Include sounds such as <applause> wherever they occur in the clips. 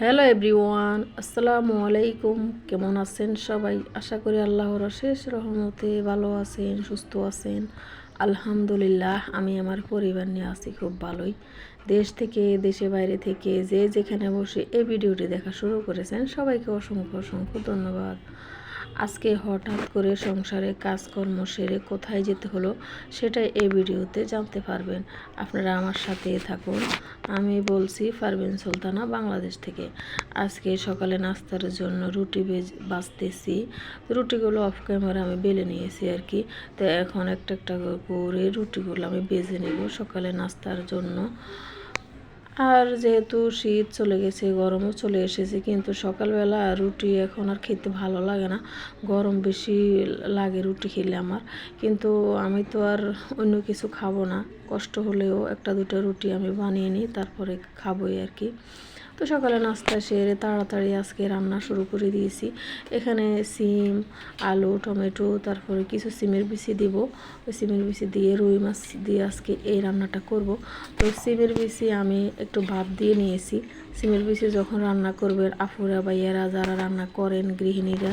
Hello everyone, আসসালামু আলাইকুম। কেমন আছেন সবাই? আশা করি আল্লাহর অশেষ রহমতে ভালো আছেন, সুস্থ আছেন। আলহামদুলিল্লাহ, আমি আমার পরিবার নিয়ে আছি খুব ভালোই। দেশ থেকে দেশে বাইরে থেকে যে যেখানে বসে এই ভিডিওটি দেখা শুরু করেছেন, সবাইকে অসংখ্য অসংখ্য ধন্যবাদ। আজকে হঠাৎ করে সংসারে কাজকর্ম সেরে কোথায় যেতে হলো সেটাই এই ভিডিওতে জানতে পারবেন। আপনারা আমার সাথে থাকুন। আমি বলছি পারবেন সুলতানা বাংলাদেশ থেকে। আজকে সকালে নাস্তার জন্য রুটি বেজ বাজতেছি। রুটিগুলো অফ ক্যামেরা আমি বেলে নিয়েছি আর কি। তো এখন একটা একটা করে রুটিগুলো আমি বেজে নেব সকালে নাস্তার জন্য। আর যেহেতু শীত চলে গেছে, গরমও চলে এসেছে, কিন্তু সকালবেলা রুটি এখন আর খেতে ভালো লাগে না। গরম বেশি লাগে রুটি খেলে আমার। কিন্তু আমি তো আর অন্য কিছু খাব না। কষ্ট হলেও একটা দুটো রুটি আমি বানিয়ে নিই, তারপরে খাবোই আর কি। তো সকালে নাস্তা সেরে তাড়াতাড়ি আজকে রান্না শুরু করে দিয়েছি। এখানে সিম, আলু, টমেটো, তারপরে কিছু সিমের বিচি দিব। ওই সিমের বিচি দিয়ে রুই মাছ দিয়ে আজকে এই রান্নাটা করব। তো সিমের বিচি আমি একটু ভাত দিয়ে নিয়েছি। সিমের বিচি যখন রান্না করবেন, আফুরা বা বাইয়ারা যারা রান্না করেন, গৃহিণীরা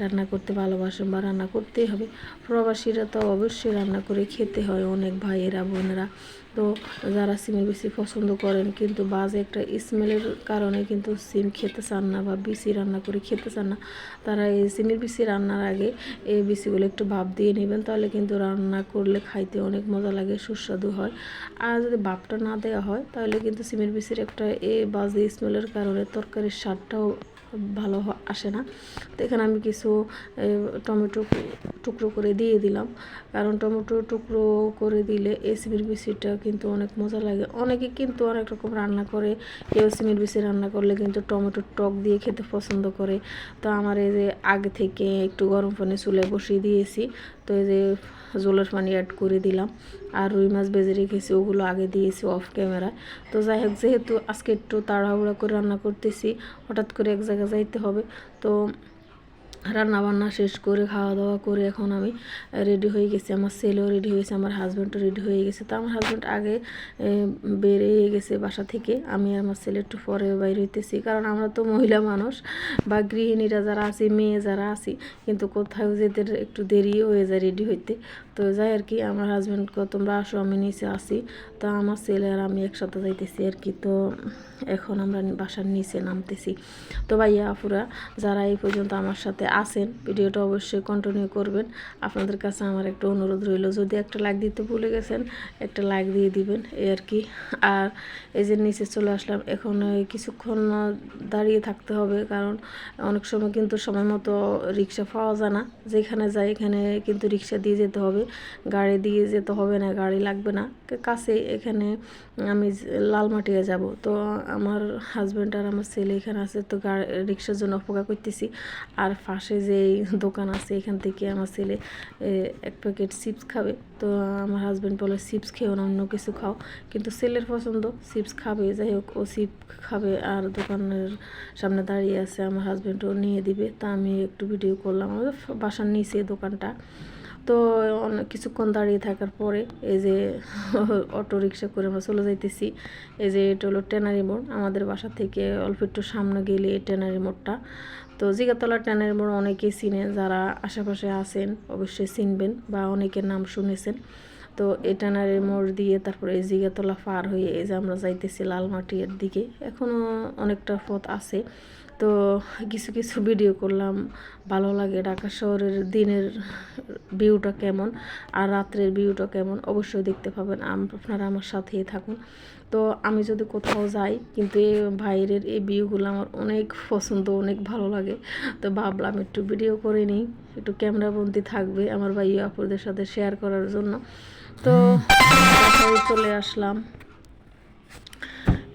রান্না করতে ভালোবাসেন বা রান্না করতেই হবে। প্রবাসীরা তো অবশ্যই রান্না করে খেতে হয় অনেক ভাইয়েরা, বোনেরা। তো যারা সিমের বিচি পছন্দ করেন কিন্তু বাজে একটা স্মেলের কারণে কিন্তু সিম খেতে চান না বা বিচি রান্না করে খেতে চান না, তারা এই সিমের বিচি রান্নার আগে এই বিচিগুলো একটু ভাপ দিয়ে নেবেন, তাহলে কিন্তু রান্না করলে খাইতে অনেক মজা লাগে, সুস্বাদু হয়। আর যদি ভাপটা না দেওয়া হয়, তাহলে কিন্তু সিমের বিচির একটা এ বাজে স্মেলের কারণে তরকারির স্বাদটাও ভালো আসে না। তো এখানে আমি কিছু টমেটো টুকরো করে দিয়ে দিলাম। কারণ টমেটো টুকরো করে দিলে এই সিমের বিচিটা কিন্তু অনেক মজা লাগে। অনেকে কিন্তু অনেক রকম রান্না করে, কেউ সিমের বিচি রান্না করলে কিন্তু টমেটো টক দিয়ে খেতে পছন্দ করে। তো আমার এই যে আগে থেকে একটু গরম পানি চুলে বসিয়ে দিয়েছি, তো এই যে জলের পানি অ্যাড করে দিলাম। আর রুই মাছ বেজে রেখেছি, ওগুলো আগে দিয়েছি অফ ক্যামেরায় তো যাই হোক, যেহেতু আজকে একটু তাড়াহুড়া করে রান্না করতেছি, হঠাৎ করে এক জায়গায় যাইতে হবে। তো রান্না বান্না শেষ করে খাওয়া দাওয়া করে এখন আমি রেডি হয়ে গেছি। আমার ছেলেও রেডি হয়ে গেছে, আমার হাজব্যান্ডও রেডি হয়ে গেছে। তো আমার হাজব্যান্ড আগে বেরিয়ে গেছে বাসা থেকে। আমি আর আমার ছেলে একটু পরে বাইরে হইতেছি। কারণ আমরা তো মহিলা মানুষ বা গৃহিণীরা যারা আছি, মেয়ে যারা আছি, কিন্তু কোথাও যেতে একটু দেরিও হয়ে যায় রেডি হইতে। তো যাই আর কি, আমার হাজব্যান্ডকে তোমরা আসো, আমি নিচে আসি তো আমার ছেলে আর আমি একসাথে যাইতেছি আর কি। তো এখন আমরা বাসার নিচে নামতেছি। তো ভাইয়া আফুরা যারা এই পর্যন্ত আমার সাথে আসেন ভিডিওটা অবশ্যই কন্টিনিউ করবেন। আপনাদের কাছে আমার একটা অনুরোধ রইল, যদি একটা লাইক দিতে ভুলে গেছেন, একটা লাইক দিয়ে দিবেন এই আর কি। আর এই যে নিচে চলে আসলাম, এখন কিছুক্ষণ দাঁড়িয়ে থাকতে হবে, কারণ অনেক সময় কিন্তু সময় মতো রিক্সা পাওয়া যায় না। যেখানে যাই, এখানে কিন্তু রিক্সা দিয়ে যেতে হবে। গাড়ি দিয়ে যেতে হবে না, গাড়ি লাগবে না। কাছে এখানে আমি লালমাটিয়া যাব। তো আমার হাজব্যান্ড আর আমার ছেলে এখানে আছে, তো গাড়ি রিক্সার জন্য অপেক্ষা করতেছি। আর পাশে যে দোকান আছে, এখান থেকে আমার ছেলে এক প্যাকেট চিপস খাবে। তো আমার হাজব্যান্ড বলে চিপস খেয়েও না, অন্য কিছু খাও। কিন্তু ছেলের পছন্দ চিপস খাবে, যাই হোক, ও চিপ খাবে আর দোকানের সামনে দাঁড়িয়ে আছে, আমার হাজব্যান্ডও নিয়ে দিবে। তা আমি একটু ভিডিও করলাম, আমাদের বাসার নিচে দোকানটা। তো অনেক কিছুক্ষণ দাঁড়িয়ে থাকার পরে এই যে <laughs> অটো রিক্সা করে আমরা চলে যাইতেছি। এই যে এটা হলো টেনারি মোড়, আমাদের বাসা থেকে অল্প একটু সামনে গেলে এই টেনারি মোড়টা। তো জিগাতলা ট্যানের মোড় অনেকেই চিনে, যারা আশেপাশে আছেন অবশ্যই চিনবেন বা অনেকের নাম শুনেছেন। তো এই টেনারি মোড় দিয়ে তারপরে এই জিগাতলা পার হয়ে এই যে আমরা যাইতেছি লালমাটির দিকে এখনও অনেকটা পথ আছে। তো কিছু কিছু ভিডিও করলাম। ভালো লাগে ঢাকা শহরের দিনের ভিউটা কেমন আর রাত্রের ভিউটা কেমন অবশ্যই দেখতে পাবেন। আপনারা আমার সাথেই থাকুন। তো আমি যদি কোথাও যাই কিন্তু এই বাইরের এই ভিউগুলো আমার অনেক পছন্দ অনেক ভালো লাগে। তো ভাবলাম একটু ভিডিও করে নিই। একটু ক্যামেরাবন্দি থাকবে আমার ভাই আপুদের সাথে শেয়ার করার জন্য। তো চলে আসলাম।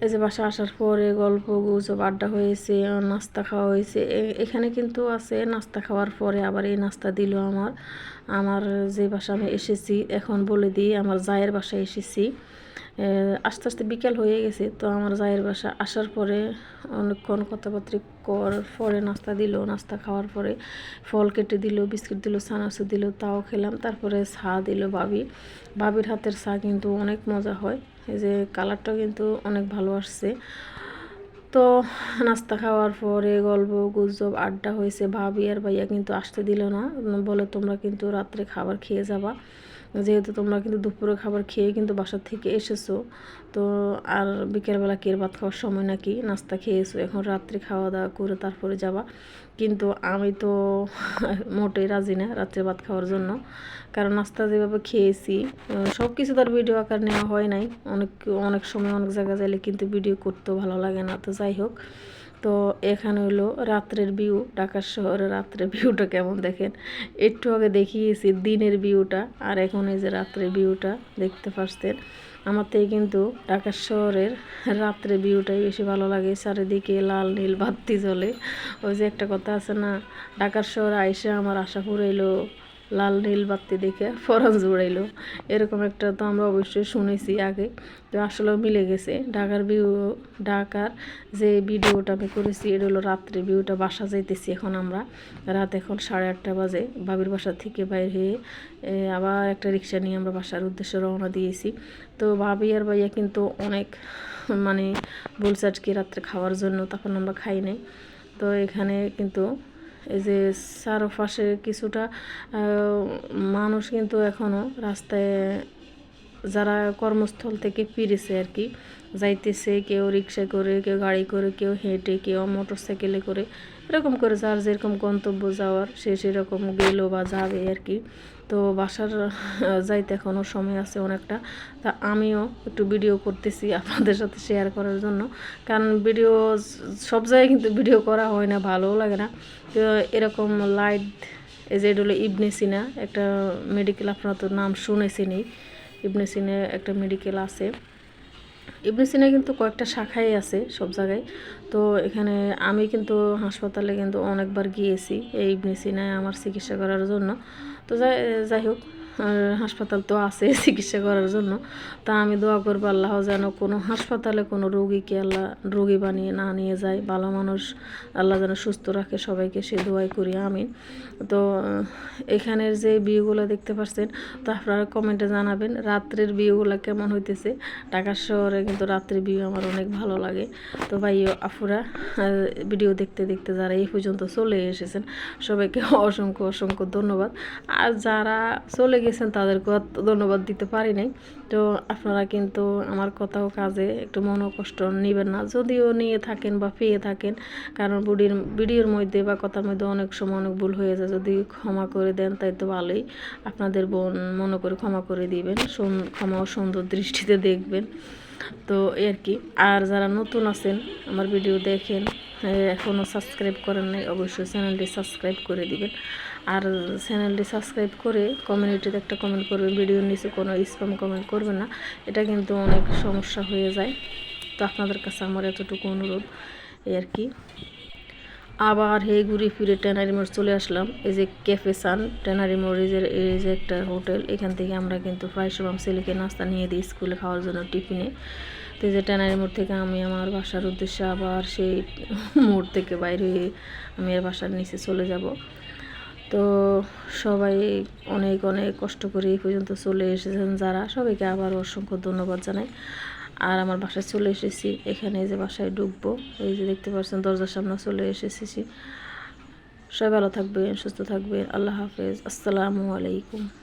এই যে বাসা আসার পরে গল্প, গুজব, আড্ডা হয়েছে, নাস্তা খাওয়া হয়েছে। এখানে কিন্তু আছে নাস্তা খাওয়ার পরে আবার এই নাস্তা দিল আমার। আমার যে বাসা আমি এসেছি, এখন বলে দিই, আমার জায়ের বাসায় এসেছি। আস্তে আস্তে বিকেল হয়ে গেছে, তো আমার জায়ের বাসা আসার পরে অনেকক্ষণ কথাবার্তা কর, পরে নাস্তা দিল, নাস্তা খাওয়ার পরে ফল কেটে দিল, বিস্কিট দিল, সানাসু দিল, তাও খেলাম, তারপরে চা দিল বাবি বাবির হাতের চা কিন্তু অনেক মজা হয়, এই যে কালারটা কিন্তু অনেক ভালো আসছে। তো নাস্তা খাওয়ার পরে গল্প, গুজব, আড্ডা হয়েছে, ভাবি আর ভাইয়া কিন্তু আসতে দিল না, বলে তোমরা কিন্তু রাত্রে খাবার খেয়ে যাবা। যেহেতু তোমরা কিন্তু দুপুরে খাবার খেয়ে কিন্তু বাসার থেকে এসেছ, তো আর বিকেলবেলা কের ভাত খাওয়ার সময় নাকি নাস্তা খেয়েছো? এখন রাত্রে খাওয়া দাওয়া করে তারপরে যাবা। কিন্তু আমি তো <laughs> মোটেই রাজি না রাত্রে ভাত খাওয়ার জন্য। কারণ নাস্তা যেভাবে খেয়েছি সব কিছু তার ভিডিও আকার নেওয়া হয় নাই। অনেক অনেক সময় অনেক জায়গায় যাইলে কিন্তু ভিডিও করতেও ভালো লাগে না। তো যাই হোক তো এখানে হলো রাত্রের ভিউ ঢাকার শহরে রাত্রের ভিউটা কেমন দেখেন? একটু আগে দেখিয়েছি দিনের ভিউটা আর এখন এই যে রাত্রের ভিউটা দেখতে পাচ্ছেন আমার থেকে কিন্তু ঢাকার শহরের রাত্রে ভিউটাই বেশি ভালো লাগে। চারিদিকে লাল নীল বাতি জ্বলে। ওই যে একটা কথা আছে না, ঢাকার শহরে আইসে আমার আশা ফুরাইলো লাল নীল বাতি দেখে ফরান জুড়াইলো এরকম একটা তো আমরা অবশ্যই শুনেছি আগে। তো আসলেও মিলে গেছে। ঢাকার ভিউ, ঢাকার যে ভিডিওটা আমি করেছি, এটা হলো রাত্রে ভিউটা, বাসা যাইতেছি এখন আমরা। রাত এখন সাড়ে আটটা বাজে। বাবির বাসা থেকে বাইর হয়ে আবার একটা রিক্সা নিয়ে আমরা বাসার উদ্দেশ্যে রওনা দিয়েছি। তো ভাবি আর ভাইয়া কিন্তু অনেক মানে বলছে আজকে রাত্রে খাওয়ার জন্য তখন আমরা খাই নাই। তো এখানে কিন্তু এই যে চারপাশে কিছুটা মানুষ কিন্তু এখনও রাস্তায় যারা কর্মস্থল থেকে ফিরেছে আর কি, যাইতেছে, কেউ রিক্সা করে, কেউ গাড়ি করে, কেউ হেঁটে, কেউ মোটর সাইকেলে করে, এরকম করে যার যেরকম গন্তব্য যাওয়ার, সে সেরকম গেলো বা যাবে আর কি। তো বাসার যাইতে এখনও সময় আছে অনেকটা। তা আমিও একটু ভিডিও করতেছি আপনাদের সাথে শেয়ার করার জন্য। কারণ ভিডিও সব জায়গায় কিন্তু ভিডিও করা হয় না, ভালোও লাগে না। তো এরকম লাইট এই যে এটা হলো একটা মেডিকেল আপনারা তো নাম শুনেছি শুনেছেনই। ইবনে সিনে একটা মেডিকেল আছে। ইবনে সিনে কিন্তু কয়েকটা শাখাই আছে সব জায়গায়। তো এখানে আমি কিন্তু হাসপাতালে কিন্তু অনেকবার গিয়েছি এই ইবনে সিনায় আমার চিকিৎসা করার জন্য। তো যাই যাই হোক হাসপাতাল তো আছে <laughs> চিকিৎসা করার জন্য। তা আমি দোয়া করব আল্লাহ যেন কোনো হাসপাতালে কোনো রোগীকে আল্লাহ রোগী বানিয়ে না নিয়ে যায়, ভালো মানুষ আল্লাহ যেন সুস্থ রাখে সবাইকে সে দোয়াই করি আমি তো এখানের যে বিয়েগুলো দেখতে পাচ্ছেন তো আপনারা কমেন্টে জানাবেন রাত্রের বিয়েগুলো কেমন হইতেছে। ঢাকার শহরে কিন্তু রাত্রের বিয়ে আমার অনেক ভালো লাগে। তো ভাই আফুরা ভিডিও দেখতে দেখতে যারা এই পর্যন্ত চলে এসেছেন, সবাইকে অসংখ্য অসংখ্য ধন্যবাদ। আর যারা চলে গেছেন তাদেরকে ধন্যবাদ দিতে পারি নাই। তো আপনারা কিন্তু আমার কথাও কাজে একটু মনো কষ্ট নেবেন না। যদিও নিয়ে থাকেন বা পেয়ে থাকেন, কারণ বুড়ির ভিডিওর মধ্যে বা কথার মধ্যে অনেক সময় অনেক ভুল হয়ে যায়। যদি ক্ষমা করে দেন, তাই তো ভালোই। আপনাদের বোন মনে করে ক্ষমা করে দিবেন ক্ষমা সুন্দর দৃষ্টিতে দেখবেন। তো আর কি। আর যারা নতুন আছেন, আমার ভিডিও দেখেন এখনও সাবস্ক্রাইব করেন নাই, অবশ্যই চ্যানেলটি সাবস্ক্রাইব করে দিবেন। আর চ্যানেলটি সাবস্ক্রাইব করে কমিউনিটিতে একটা কমেন্ট করবেন ভিডিওর নিচে কোনো স্প্যাম কমেন্ট করবেন না, এটা কিন্তু অনেক সমস্যা হয়ে যায়। তো আপনাদের কাছে আমার এতটুকু অনুরোধ, এই আর কি। আবার হে ঘুরে ফিরে ট্যানারি মোড় চলে আসলাম, এই যে ক্যাফে সান ট্যানারি মোড়ের এই যে একটা হোটেল এখান থেকে আমরা কিন্তু সব ছেলেকে নাস্তা নিয়ে দিই স্কুলে খাওয়ার জন্য টিফিনে তো যে ট্যানারি মোড় থেকে আমি আমার বাসার উদ্দেশ্যে আবার সেই মোড় থেকে বাইরে হয়ে আমি আর বাসার নিচে চলে যাব। তো সবাই অনেক অনেক কষ্ট করে এই পর্যন্ত চলে এসেছেন যারা। সবাইকে আবার অসংখ্য ধন্যবাদ জানাই। আর আমার বাসায় চলে এসেছি। এখানে যে বাসায় ঢুকবো, এই যে দেখতে পাচ্ছেন দরজার সামনে চলে এসেছি। সবাই ভালো থাকবেন, সুস্থ থাকবেন। আল্লাহ হাফেজ। আসসালামু আলাইকুম।